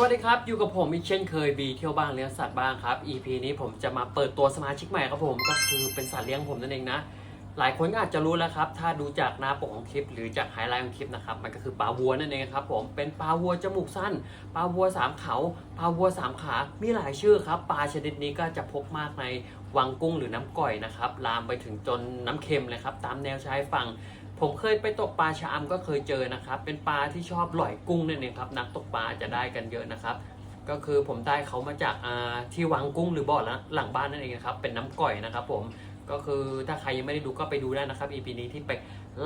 สวัสดีครับ อยู่กับผมอีกเช่นเคยบีเที่ยวบ้างเลี้ยงสัตว์บ้างครับ EP นี้ผมจะมาเปิดตัวสมาชิกใหม่ครับผมก็คือเป็นสัตว์เลี้ยงผมนั่นเองนะ หลายคนก็อาจจะรู้แล้วครับ ถ้าดูจากหน้าปกของคลิป หรือจากไฮไลท์ของคลิปนะครับมันก็คือปลาวัวนั่นเองครับผมเป็นปลาวัวจมูกสั้นปลาวัวสามเขาปลาวัวสามขามีหลายชื่อครับปลาชนิดนี้ก็จะพบมากในวังกุ้งหรือน้ำก่อยนะครับลามไปถึงจนน้ำเค็มเลยครับตามแนวชายฝั่ง ผมเคยไปตกปลาชะอำก็เคยเจอนะครับ เป็นปลาที่ชอบหล่อยกุ้งนั่นเองครับนักตกปลาจะได้กันเยอะนะครับ ก็คือผมได้เขามาจากที่วังกุ้งหรือบ่อลหลังบ้านนั่นเองนะครับเป็นน้ำก่อยนะครับ ผมก็คือถ้าใครยังไม่ได้ดูก็ไปดูได้นะครับ EP นี้ที่ไป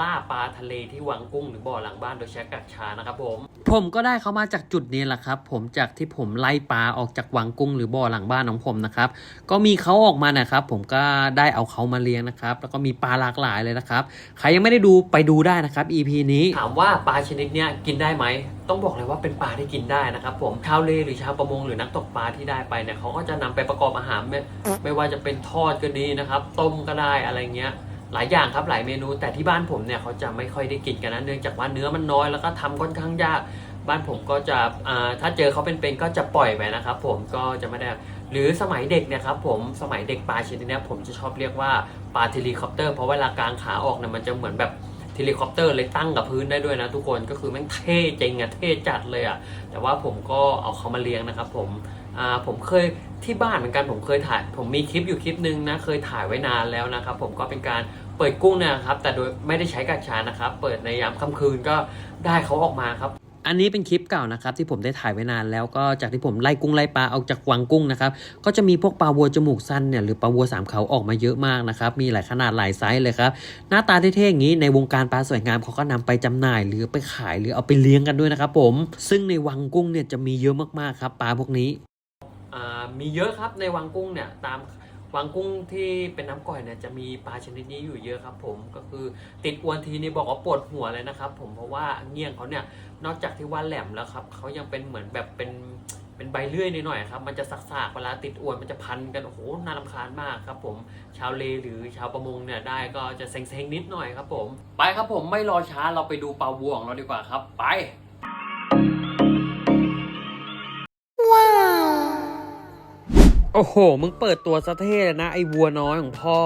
ล่าปลาทะเลที่วังกุ้งหรือบ่อหลังบ้านโดยใช้กักชานะครับผม ผมก็ได้เขามาจากจุดนี้แหละครับ ผมจากที่ผมไล่ปลาออกจากวังกุ้งหรือบ่อหลังบ้านของผมนะครับ ก็มีเขาออกมานะครับ ผมก็ได้เอาเขามาเลี้ยงนะครับ แล้วก็มีปลาหลากหลายเลยนะครับ ใครยังไม่ได้ดูไปดูได้นะครับ EP นี้ ถามว่าปลาชนิดเนี้ยกินได้ไหม ต้องบอกเลยว่าเป็นปลาที่กินได้นะครับ ผม ชาวเลหรือชาวประมงหรือนักตกปลาที่ได้ไปเนี่ยเขาก็จะนำไปประกอบอาหารไม่ไม่ว่าจะเป็นทอดก็ดีนะครับ ต้มก็ได้อะไรเงี้ย หลายอย่างครับหลายเมนู แต่ที่บ้านผมเนี่ยเขาจะไม่ค่อยได้กินกันนะเนื่องจากว่าเนื้อมันน้อยแล้วก็ทำค่อนข้างยากบ้านผมก็จะถ้าเจอเขาเป็นๆก็จะปล่อยไปนะครับ ผมก็จะไม่ได้หรือสมัยเด็กเนี่ยครับผมสมัยเด็กปลาชนิดเนี้ยผมจะชอบเรียกว่าปลาเทเลคอปเตอร์เพราะเวลากางขาออกเนี่ยมันจะเหมือนแบบเทเลคอปเตอร์เลยตั้งกับพื้นได้ด้วยนะทุกคนก็คือแม่งเท่จริงอะเท่จัดเลยอะแต่ว่าผมก็เอาเขามาเลี้ยงนะครับผม ผมเคยที่บ้านเหมือนกันผมเคยถ่าย ผมมีคลิปอยู่คลิปนึงนะเคยถ่ายไว้นานแล้วนะครับ ผมก็เป็นการเปิดกุ้งนะครับ แต่โดยไม่ได้ใช้กัดชานะครับ เปิดในยามค่ำคืนก็ได้เขาออกมาครับอันนี้เป็นคลิปเก่านะครับที่ผมได้ถ่ายไว้นานแล้วก็จากที่ผมไล่กุ้งไล่ปลาออกจากวังกุ้งนะครับก็จะมีพวกปลาวัวจมูกสั้นเนี่ยหรือปลาวัวสามเขาออกมาเยอะมากนะครับมีหลายขนาดหลายไซส์เลยครับหน้าตาเท่ๆอย่างนี้ในวงการปลาสวยงามเขาก็นำไปจำหน่ายหรือไปขายหรือเอาไปเลี้ยงกันด้วยนะครับผมซึ่งในวังกุ้งเนี่ยจะมีเยอะมากๆครับปลาพวกนี้ มีเยอะครับในวังกุ้งเนี่ยตามวังกุ้งที่เป็นน้ำก่อยเนี่ยจะมีปลาชนิดนี้อยู่เยอะครับ ผมก็คือติดอวนทีนี่บอกว่าปวดหัวเลยนะครับ ผมเพราะว่าเงี้ยงเขาเนี่ยนอกจากที่ว่าแหลมแล้วครับเขายังเป็นเหมือนแบบเป็นเป็นใบเลื่อยนิดหน่อยครับมันจะสักๆเวลาติดอวนมันจะพันกันโอ้โหน่ารำคาญมากครับ ผมชาวเลหรือชาวประมงเนี่ยได้ก็จะเซ็งๆนิดหน่อยครับ ผม ไปครับผมไม่รอช้าเราไปดูปลาวัวของเราดีกว่าครับ ไป โอ้โห มึงเปิดตัวสะเท่เลยนะ ไอ้วัวน้อยของพ่อ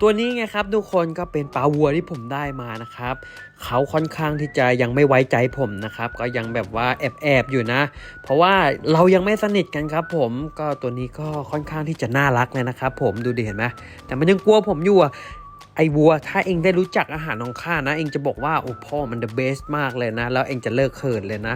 ตัวนี้ไงครับทุกคนก็เป็นปลาวัวที่ผมได้มานะครับ เขาค่อนข้างที่จะยังไม่ไว้ใจผมนะครับ ก็ยังแบบว่าแอบแอบอยู่นะ เพราะว่าเรายังไม่สนิทกันครับ ผมก็ตัวนี้ก็ค่อนข้างที่จะน่ารักเลยนะครับ ผมดูดิเห็นไหมแต่มันยังกลัวผมอยู่อะไอ้วัวถ้าเองได้รู้จักอาหารของข้านะ เองจะบอกว่าโอ้พ่อมัน the best มากเลยนะ แล้วเองจะเลิกเขินเลยนะ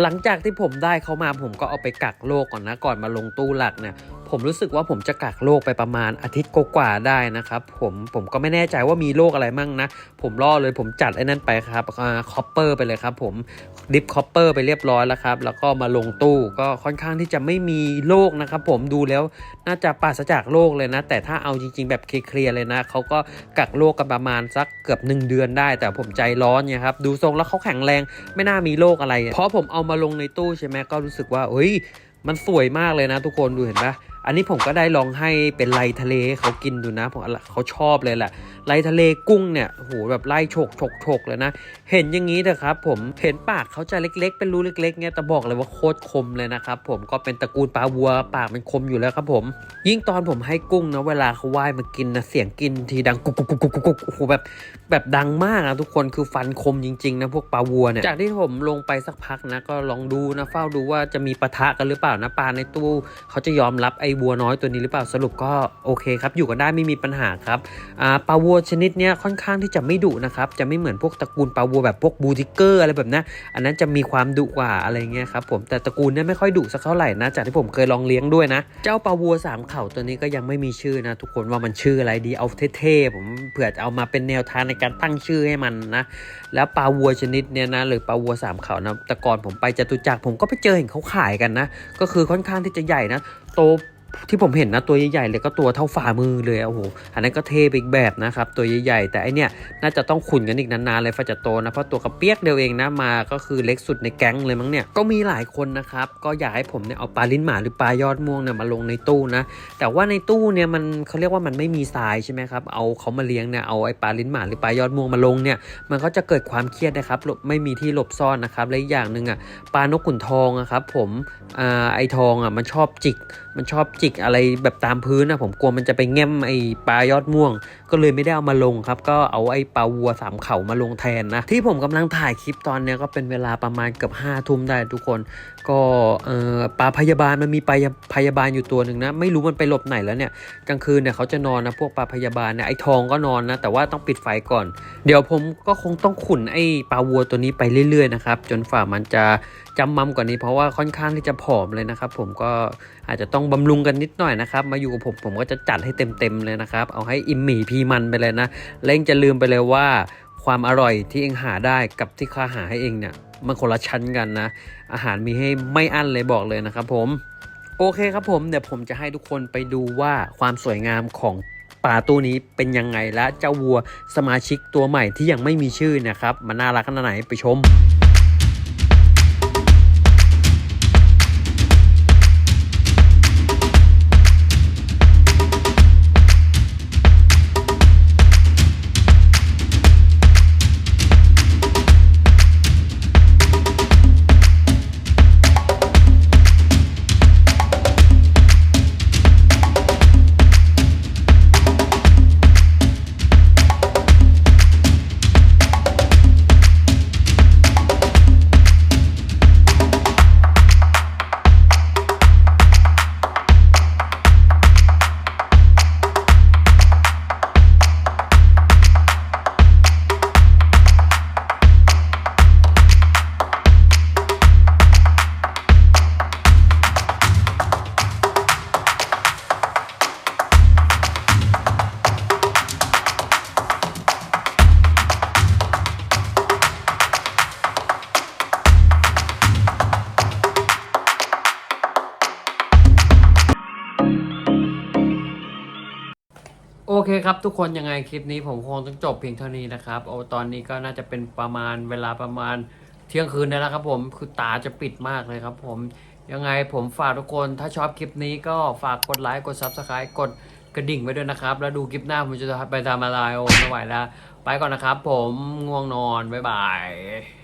หลังจากที่ผมได้เขามาผมก็เอาไปกักโรคก่อนนะก่อนมาลงตู้หลักเนี่ย ผมรู้สึกว่าผมจะกักโรคไปประมาณอาทิตย์กว่าได้นะครับผมผมก็ไม่แน่ใจว่ามีโรคอะไรมั่งนะ ผมล่อเลยผมจัดไอ้นั่นไปครับคอปเปอร์ไปเลยครับผมดิฟคอปเปอร์ไปเรียบร้อยแล้วครับ แล้วก็มาลงตู้ก็ค่อนข้างที่จะไม่มีโรคนะครับผมดูแล้วน่าจะปราศจากโรคเลยนะ แต่ถ้าเอาจริง ๆ แบบเคลียร์เลยนะเขาก็กักโรคกันประมาณสักเกือบ 1 เดือนได้ แต่ผมใจร้อนเนี่ยครับดูทรงแล้วเขาแข็งแรงไม่น่ามีโรคอะไร เพราะผมเอามาลงในตู้ใช่ไหมก็รู้สึกว่าเฮ้ยมันสวยมากเลยนะทุกคนดูเห็นปะ อันนี้ผมก็ได้ลองให้เป็นไลทะเลให้เขากินดูนะผมเขาชอบเลยแหละไลทะเลกุ้งเนี่ยโหแบบไล่ฉกฉกฉกเลยนะ เห็นอย่างนี้เถอะครับผมเห็นปากเขาจะเล็ก ๆ เป็นรูเล็กๆเนี่ยแต่บอกเลยว่าโคตรคมเลยนะครับผมก็เป็นตระกูลปลาวัวปากมันคมอยู่แล้วครับผม ยิ่งตอนผมให้กุ้งนะเวลาเขาว่ายมากินนะเสียงกินทีดังกุกกุกกุกกุกกุกกุกโอ้โหแบบแบบดังมากนะทุกคนคือฟันคมจริงๆนะพวกปลาวัวเนี่ยจากที่ผมลงไปสักพักนะก็ลองดูนะเฝ้าดูว่าจะมีปะทะกันหรือเปล่านะปลาในตู้เขาจะยอมรับไอ้วัวน้อยตัวนี้หรือเปล่าสรุปก็โอเคครับอยู่กันได้ไม่มีปัญหาครับปลาวัวชนิดเนี้ยค่อนข้างที่จะไม่ดุนะครับจะไม่เหมือนพวกตระกูลปลาวัวแบบพวกบูติเกอร์อะไรแบบนั้นอันนั้นจะมีความดุกว่าอะไรเงี้ยครับผมแต่ตระกูลเนี้ยไม่ค่อยดุสักเท่าไหร่นะจากที่ผมเคยลองเลี้ยงด้วยนะ เจ้าปลาวัวสามเข่าตัวนี้ก็ยังไม่มีชื่อนะทุกคนว่ามันชื่ออะไรดีเอาเท่ๆผมเผื่อจะเอามาเป็นแนวทางในการตั้งชื่อให้มันนะแล้วปลาวัวชนิดเนี้ยนะหรือปลาวัวสามเข่านะแต่ก่อนผมไปจตุจักรผมก็ไปเจอเห็นเขาขายกันนะ ก็คือค่อนข้างที่จะใหญ่นะโต ที่ผมเห็นนะตัวใหญ่ๆเลยก็ตัวเท่าฝ่ามือเลยโอ้โหอันนั้นก็เทไปอีกแบบนะครับตัวใหญ่ๆแต่ไอเนี้ยน่าจะต้องขุนกันอีกนานๆเลยฟ้าจะโตนะเพราะตัวกระเปียกเดียวเองนะมาก็คือเล็กสุดในแก๊งเลยมั้งเนี่ยก็มีหลายคนนะครับก็อยากให้ผมเนี่ยเอาปลาลิ้นหมาหรือปลายอดม่วงเนี่ยมาลงในตู้นะแต่ว่าในตู้เนี่ยมันเขาเรียกว่ามันไม่มีทรายใช่ไหมครับเอาเขามาเลี้ยงเนี่ยเอาไอ้ปลาลิ้นหมาหรือปลายอดม่วงมาลงเนี่ยมันก็จะเกิดความเครียดนะครับลบไม่มีที่หลบซ่อนนะครับและอีกอย่างหนึ่งอะปลานกขุนทองอะครับผมอ่าไอทองอะมันชอบจิกมันชอบจิกอะไรแบบตามพื้นนะผมกลัวมันจะไปแง้มไอปลายอดม่วง ก็เลยไม่ได้เอามาลงครับ ก็เอาไอ้ปลาวัวสามเขามาลงแทนนะ ที่ผมกำลังถ่ายคลิปตอนเนี้ยก็เป็นเวลาประมาณเกือบห้าทุ่มได้ทุกคน ก็เอ่อปลาพยาบาลมันมีปลาพยาบาลอยู่ตัวหนึ่งนะ ไม่รู้มันไปหลบไหนแล้วเนี่ยกลางคืนเนี่ยเขาจะนอนนะพวกปลาพยาบาลเนี่ยไอ้ทองก็นอนนะแต่ว่าต้องปิดไฟก่อน เดี๋ยวผมก็คงต้องขุนไอ้ปลาวัวตัวนี้ไปเรื่อยๆนะครับจนฝ่ามันจะจำมั่มกว่านี้เพราะว่าค่อนข้างที่จะผอมเลยนะครับผมก็อาจจะต้องบำรุงกันนิดหน่อยนะครับ มาอยู่กับผมผมก็จะจัดให้เต็มๆเลยนะครับ เอาให้อิ่มหมี่พีมันไปเลยนะเล่งจะลืมไปเลยว่า ความอร่อยที่เองหาได้กับที่ข้าหาให้เองเนี่ยมันคนละชั้นกันนะ อาหารมีให้ไม่อั้นเลยบอกเลยนะครับผม โอเคครับผมเดี๋ยวผมจะให้ทุกคนไปดูว่าความสวยงามของปลาตัวนี้เป็นยังไงและเจ้าวัวสมาชิกตัวใหม่ที่ยังไม่มีชื่อนะครับ มันน่ารักขนาดไหนไปชม โอเคครับทุกคนยังไงคลิปนี้ผมคงต้องจบเพียงเท่านี้นะครับโอ้ตอนนี้ก็น่าจะเป็นประมาณเวลาประมาณเที่ยงคืนได้แล้วครับผมคือตาจะปิดมากเลยครับผมยังไงผมฝากทุกคนถ้าชอบคลิปนี้ก็ฝากกดไลค์กด Subscribe กดกระดิ่งไว้ด้วยนะครับ แล้วดูคลิปหน้าผมจะไปทำอะไรโอ้ไม่ไหวแล้ว ไปก่อนนะครับผมง่วงนอน บ๊ายบาย